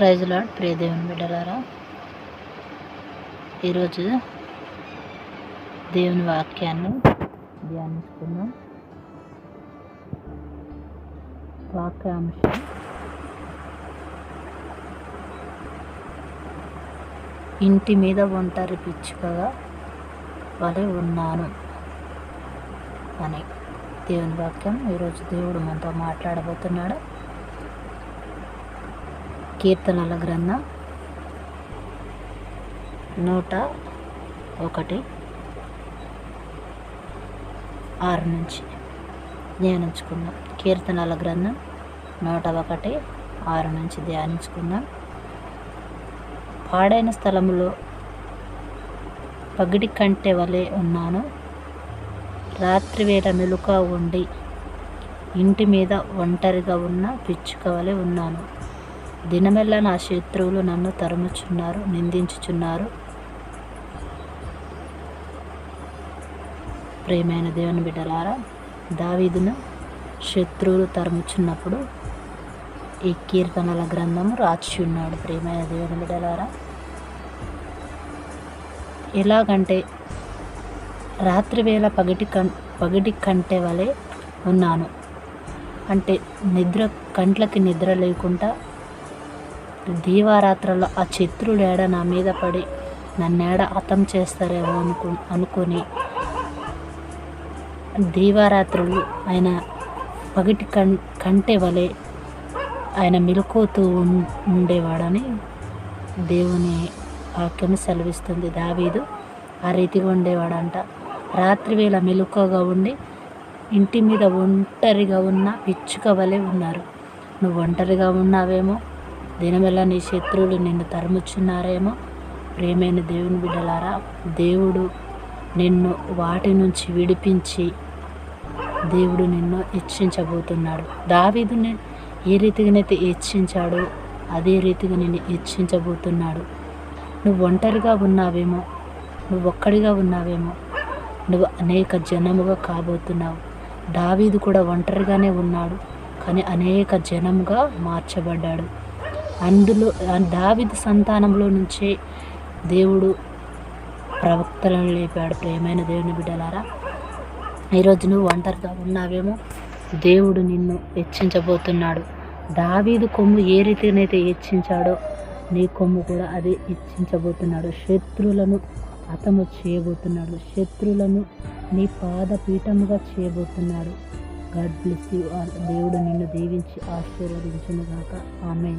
Praise lord ప్రియ దేవుని బిడ్డలారా. ఈరోజు దేవుని వాక్యాన్ని ధ్యానించుకుందాం వాక్యాంశం ఇంటి మీద ఒంటరి పిచ్చుకగా వలె ఉన్నాను అని దేవుని వాక్యం ఈరోజు దేవుడు మనతో మాట్లాడబోతున్నాడు. కీర్తనల గ్రంథం నూట ఒకటి ఆరు నుంచి. ధ్యానించుకుందాం. కీర్తనల గ్రంథం నూట ఒకటి ఆరు నుంచి ధ్యానించుకుందాం. పాడైన స్థలములో పగిడి కంటే వలె ఉన్నాను. రాత్రివేళ మెలుక ఉండి ఇంటి మీద ఒంటరిగా ఉన్న పిచ్చుక వలె ఉన్నాను. దినమెల్లా నా శత్రువులు నన్ను తరుముచున్నారు నిందించుచున్నారు. ప్రేమైన దేవుని బిడ్డలారా దావీదును శత్రువులు తరుముచున్నప్పుడు ఈ కీర్తనల గ్రంథము రాచి ఉన్నాడు ప్రేమైన దేవుని బిడ్డలారా. ఎలాగంటే రాత్రివేళ పగటి కం పగటి కంటే వలె ఉన్నాను. అంటే నిద్ర కంట్లకి నిద్ర లేకుండా దీవారాత్రలో ఆ శత్రుడు ఏడ నా మీద పడి నన్నేడ హతం చేస్తారేమో అనుకు అనుకొని దీవారాత్రులు ఆయన పగటి కం కంటే వలె ఆయన మెలుకోతూ ఉండేవాడని దేవుని వాక్యం సెలవిస్తుంది. దావీదు ఆ రీతిగా ఉండేవాడంట. రాత్రి వేళ మెలుకగా ఉండి ఇంటి మీద ఒంటరిగా ఉన్న పిచ్చుక వలె ఉన్నారు. నువ్వు ఒంటరిగా ఉన్నావేమో దినమెల్లా నీ శత్రువులు నిన్ను తరుముచున్నారేమో. ప్రేమైన దేవుని బిడ్డలారా దేవుడు నిన్ను వాటి నుంచి విడిపించి దేవుడు నిన్ను హెచ్చించబోతున్నాడు దావీదుని ఏ రీతిగానైతే హెచ్చించాడో అదే రీతిగా నిన్ను హెచ్చించబోతున్నాడు నువ్వు ఒంటరిగా ఉన్నావేమో నువ్వు ఒక్కడిగా ఉన్నావేమో నువ్వు అనేక జనముగా కాబోతున్నావు. దావీదు కూడా ఒంటరిగానే ఉన్నాడు కానీ అనేక జనముగా మార్చబడ్డాడు. అందులో ఆ సంతానంలో నుంచే దేవుడు ప్రవక్తలను లేపాడు. ప్రేమైన దేవుని బిడ్డలారా ఈరోజు నువ్వు ఒంటరిగా ఉన్నావేమో దేవుడు నిన్ను హెచ్చించబోతున్నాడు. దావీదు కొమ్ము ఏ రీతినైతే హెచ్చించాడో నీ కొమ్ము కూడా అదే హెచ్చించబోతున్నాడు. శత్రువులను హతము చేయబోతున్నాడు. శత్రువులను నీ పాదపీఠముగా చేయబోతున్నాడు. గాడ్ బ్లెస్ యూ దేవుడు నిన్ను దీవించి ఆశీర్వదించును గాక ఆమె